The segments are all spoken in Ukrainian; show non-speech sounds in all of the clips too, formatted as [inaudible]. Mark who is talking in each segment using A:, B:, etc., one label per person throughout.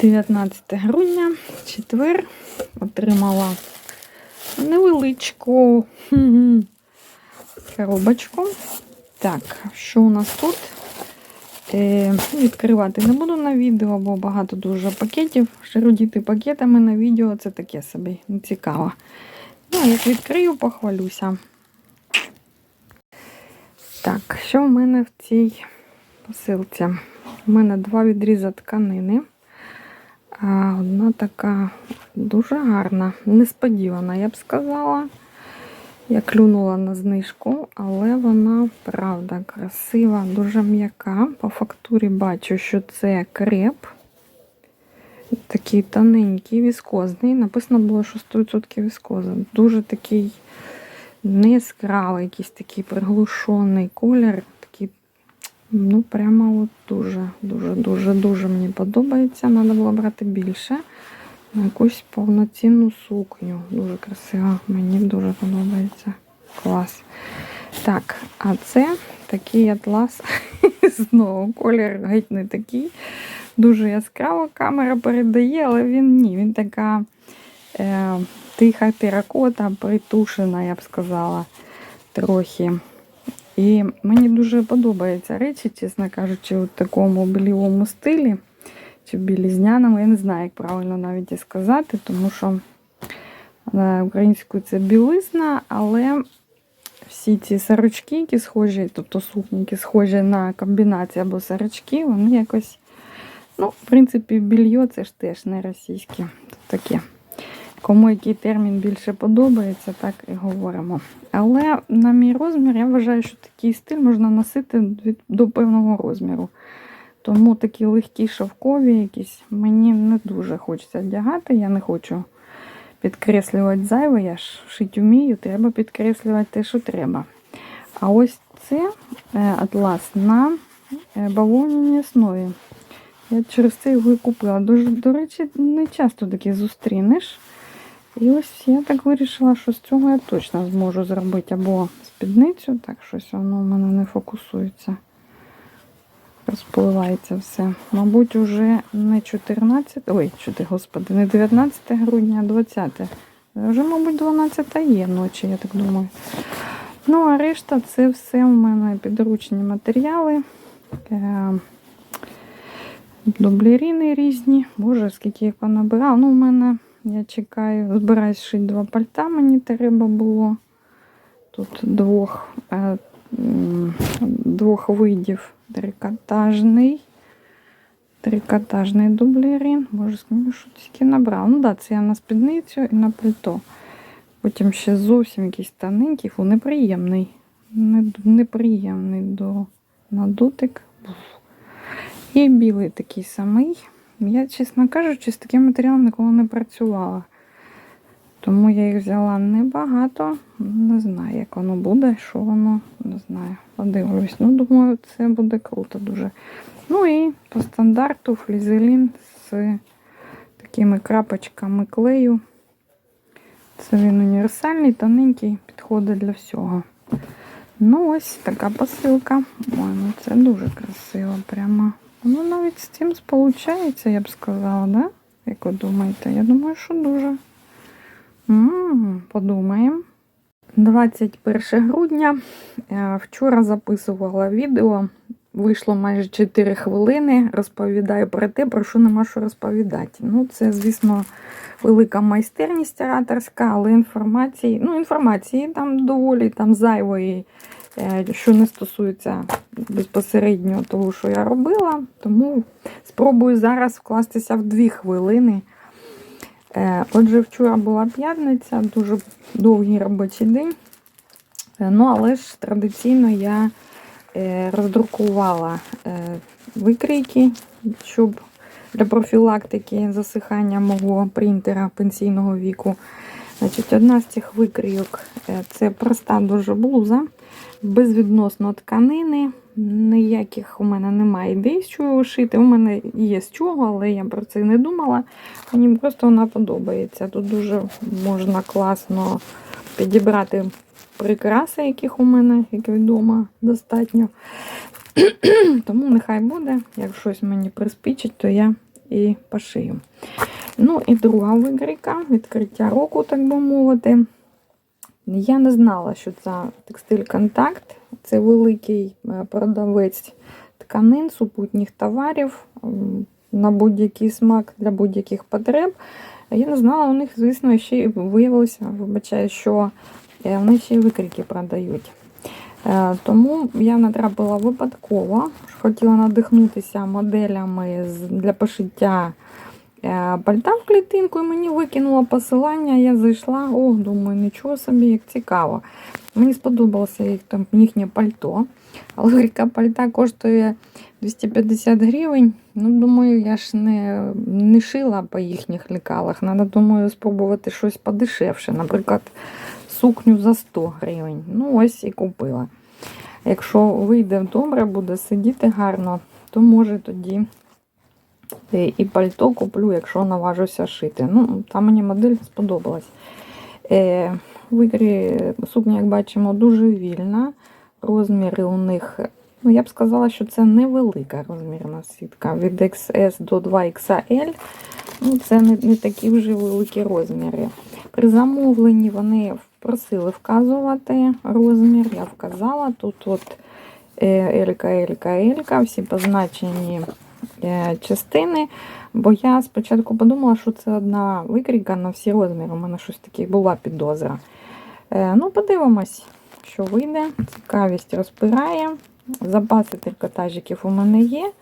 A: 19 грудня, четвер, отримала невеличку коробочку. Так, що у нас тут? Е, відкривати не буду на відео, бо багато дуже пакетів. Шерудіти пакетами на відео це таке собі не цікаво. Ну, як відкрию, похвалюся. Так, що в мене в цій посилці? У мене два відріза тканини. Одна така дуже гарна, несподівана, я б сказала. Я клюнула на знижку, але вона, правда, красива, дуже м'яка. По фактурі бачу, що це креп. Такий тоненький, віскозний. Написано було, що 100% віскоза. Дуже такий неяскравий, якийсь такий приглушений колір. Ну, прямо от дуже, дуже, дуже, дуже мені подобається. Треба було брати більше. На якусь повноцінну сукню. Дуже красиво. Мені дуже подобається. Клас. Так, а це такий атлас. [laughs] Знову колір геть не такий. Дуже яскраво камера передає, але він ні. Він така е, тиха теракота, притушена, я б сказала, трохи. І мені дуже подобаються речі, чесно кажучи, у такому білівому стилі чи білізняному. Я не знаю, як правильно навіть і сказати, тому що е, українською це білизна, але всі ці сорочки, які схожі, тобто сукні, схожі на комбінації або сорочки, вони якось, ну, в принципі, більйо це ж теж не російське. Тут таке. Кому який термін більше подобається, так і говоримо. Але на мій розмір, я вважаю, що такий стиль можна носити до певного розміру. Тому такі легкі шовкові якісь мені не дуже хочеться вдягати. Я не хочу підкреслювати зайве, я ж шити вмію, треба підкреслювати те, що треба. А ось це е, атлас на е, бавовняній основі. Я через це його і купила. Дуже, до речі, не часто таке зустрінеш. І ось я так вирішила, що з цього я точно зможу зробити або спідницю, так щось воно в мене не фокусується розпливається все. Мабуть, уже не 14, ой, 4, господи, не 19 грудня, а 20. Вже, мабуть, 12 є ночі, я так думаю. Ну, а решта це все у мене підручні матеріали. Е, Дублеріни різні. Боже, скільки їх понабирав. Ну, у мене, я чекаю, збираюсь шити два пальта, мені треба було. Тут двох, е, двох видів трикотажний. Трикотажний дублерин. Боже, скажу, що тільки набрав. Ну так, да, це я на спідницю і на плито. Потім ще зовсім якийсь тоненький, фу, неприємний. Не, неприємний до на дотик. І білий такий самий. Я, чесно кажучи, з таким матеріалом ніколи не працювала. Тому я їх взяла небагато. Не знаю, як воно буде, що воно, не знаю. Подивлюсь. Ну, думаю, це буде круто дуже. Ну і по стандарту флізелін з такими крапочками клею. Це він універсальний, тоненький, підходить для всього. Ну, ось така посилка. Ой, ну це дуже красиво. Прямо. Воно навіть з цим сполучається, я б сказала, да? Як ви думаєте? Я думаю, що дуже. Подумаємо. 21 грудня. Е, Вчора записувала відео. Вийшло майже 4 хвилини. Розповідаю про те, про що нема що розповідати. Ну, це, звісно, велика майстерність ораторська, але інформації, ну, інформації там доволі там зайвої, е, що не стосується безпосередньо того, що я робила. Тому спробую зараз вкластися в 2 хвилини. Е, отже, вчора була п'ятниця, дуже довгий робочий день. Е, ну, але ж традиційно я е, роздрукувала викрійки, щоб для профілактики засихання мого принтера пенсійного віку. Значить, Одна з цих викрійок це проста дуже блуза, безвідносно тканини. Ніяких у мене немає ідей, з чого шити. У мене є з чого, але я про це не думала. Мені просто вона подобається. Тут дуже можна класно підібрати прикраси, яких у мене, як відомо, достатньо. [clears throat] Тому нехай буде. Як щось мені приспічить, то я і пошию. Ну і друга викрійка, відкриття року, так би мовити. Я не знала, що це текстиль контакт. Це великий е, продавець тканин, супутніх товарів на будь-який смак для будь-яких потреб. Я не знала, у них, звісно, ще й виявилося, вибачаю, що е, вони ще й викрики продають. Е, Тому я натрапила випадково, хотіла надихнутися моделями для пошиття пальта в клітинку, і мені викинуло посилання. Я зайшла, о, думаю, нічого собі, як цікаво. Мені сподобалося їх там їхнє пальто. Але ріка пальта коштує 250 гривень. Ну, думаю, я ж не, не шила по їхніх лекалах. Треба, думаю, спробувати щось подешевше. Наприклад, сукню за 100 гривень. Ну, ось і купила. Якщо вийде добре, буде сидіти гарно, то може тоді е, і пальто куплю, якщо наважуся шити. Ну, та мені модель сподобалась. Е, ігрі сукня, як бачимо, дуже вільна. Розміри у них, ну я б сказала, що це невелика розмірна сітка. Від XS до 2XL. Ну, це не, не такі вже великі розміри. При замовленні вони просили вказувати розмір. Я вказала. Тут от е, Елька, Елька, Елька, всі позначені е, частини. Бо я спочатку подумала, що це одна викрійка на всі розміри. У мене щось таке була підозра. Е, Ну, подивимось, що вийде. Цікавість розпирає. Запаси трикотажиків у мене є.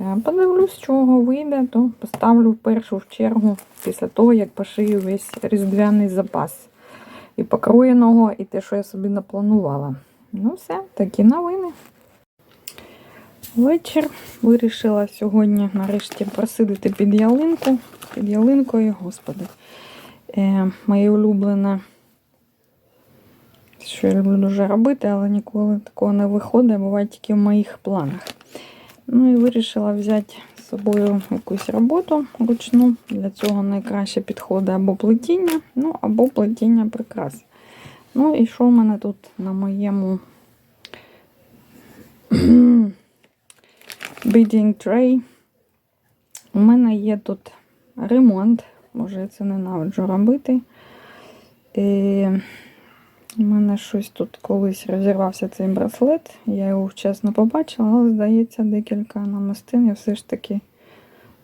A: Е, Подивлюсь, чого вийде, то поставлю в першу чергу після того, як пошию весь різдвяний запас. І покроєного, і те, що я собі напланувала. Ну, все, такі новини. Вечір вирішила сьогодні нарешті просидити під ялинку. Під ялинкою, господи. Е, моє улюблене, що я люблю дуже робити, але ніколи такого не виходить, буває тільки в моїх планах. Ну і вирішила взяти з собою якусь роботу ручну. Для цього найкраще підходить або плетіння, ну або плетіння прикрас. Ну і що в мене тут на моєму [clears throat] bidding tray? У мене є тут ремонт. Може, я це ненавиджу робити. Е, у мене щось тут колись розірвався цей браслет. Я його вчасно побачила, але, здається, декілька намистин я все ж таки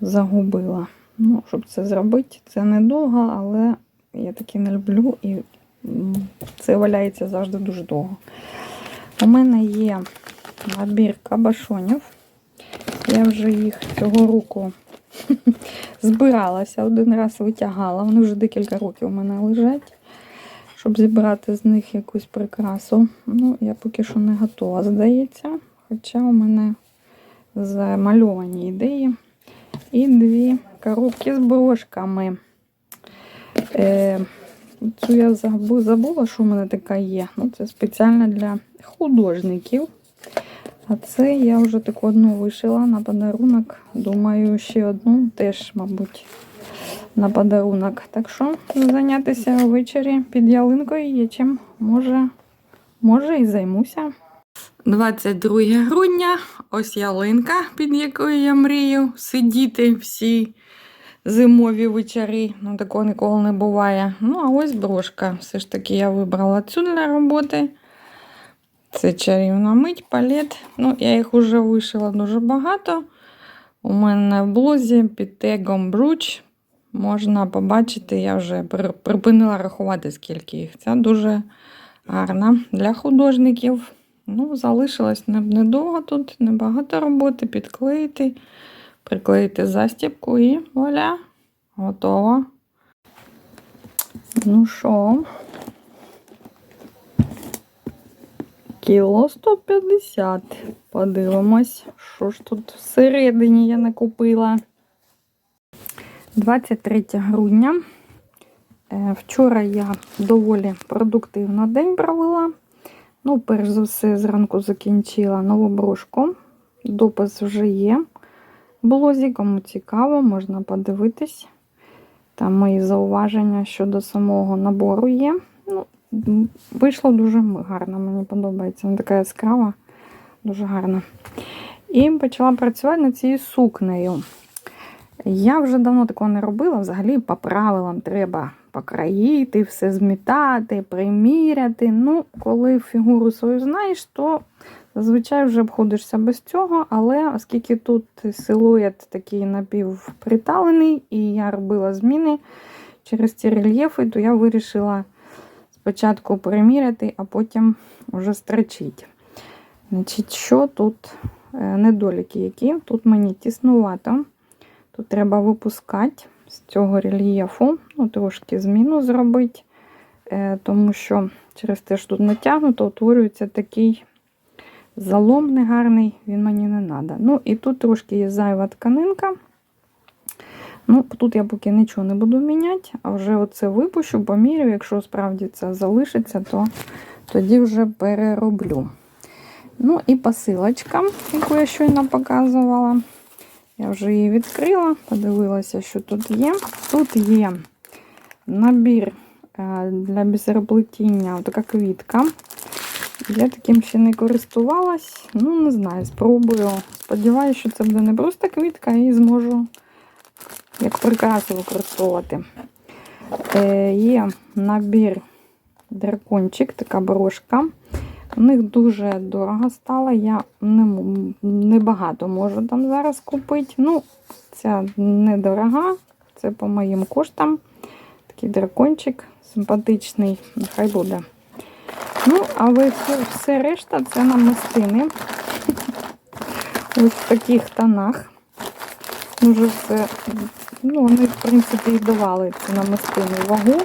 A: загубила. Ну, щоб це зробити, це недовго, але я таки не люблю і це валяється завжди дуже довго. У мене є набір кабашонів. Я вже їх цього року [laughs] збиралася, один раз витягала. Вони вже декілька років у мене лежать, щоб зібрати з них якусь прикрасу. Ну, я поки що не готова, здається. Хоча у мене замальовані ідеї. І дві коробки з брошками. Е, цю я забу- забула, що в мене така є. Ну, це спеціально для художників. А це я вже таку одну вишила на подарунок. Думаю, ще одну теж, мабуть, на подарунок. Так що зайнятися ввечері під ялинкою є чим. Може, може і займуся. 22 грудня, ось ялинка, під якою я мрію сидіти всі зимові вечори. Ну, такого ніколи не буває. Ну, а ось брошка. Все ж таки я вибрала цю для роботи. Це чарівна мить, палет. Ну, я їх вже вишила дуже багато. У мене в блузі під тегом бруч. Можна побачити, я вже припинила рахувати, скільки їх. Це дуже гарна для художників. Ну, залишилось недовго тут, небагато роботи. Підклеїти, приклеїти застібку і вуаля, готово. Ну що, Кіло 150. Подивимось, що ж тут всередині я накупила. 23 грудня. Е, Вчора я доволі продуктивно день провела. Ну, перш за все, зранку закінчила нову брошку. Допис вже є. Блозі, кому цікаво, можна подивитись. Там мої зауваження щодо самого набору є. Вийшло дуже гарно, мені подобається. Вона така яскрава, дуже гарна. І почала працювати над цією сукнею. Я вже давно такого не робила. Взагалі, по правилам треба покроїти, все змітати, приміряти. Ну, коли фігуру свою знаєш, то зазвичай вже обходишся без цього. Але оскільки тут силует такий напівприталений, і я робила зміни через ці рельєфи, то я вирішила спочатку приміряти, а потім вже строчити. Значить, що тут е, недоліки які? Тут мені тіснувато. Тут треба випускати з цього рельєфу, ну, трошки зміну зробити, е, тому що через те, що тут натягнуто, утворюється такий залом негарний, він мені не треба. Ну, і тут трошки є зайва тканинка. Ну, тут я поки нічого не буду міняти, а вже оце випущу, помірю, якщо справді це залишиться, то тоді вже перероблю. Ну і посилочка, яку я щойно показувала. Я вже її відкрила, подивилася, що тут є. Тут є набір е, для бісероплетіння, така квітка. Я таким ще не користувалась. Ну, не знаю, спробую. Сподіваюся, що це буде не просто квітка, і зможу як прикрасу використовувати. Е, Є набір дракончик, така брошка. У них дуже дорого стало. Я не, не можу там зараз купити. Ну, ця недорога, це по моїм коштам. Такий дракончик симпатичний, нехай буде. Ну, а ви все, решта це намистини. [laughs] Ось в таких тонах. Дуже все, ну, вони, в принципі, і давали ці намистини вагу.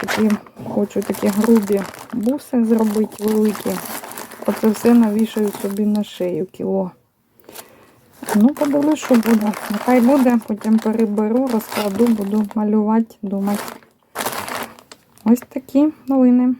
A: Такі, хочу такі грубі буси зробити великі. Оце все навішаю собі на шию кіло. Ну, подивлюсь, що буде. Нехай буде, потім переберу, розкладу, буду малювати, думати. Ось такі новини.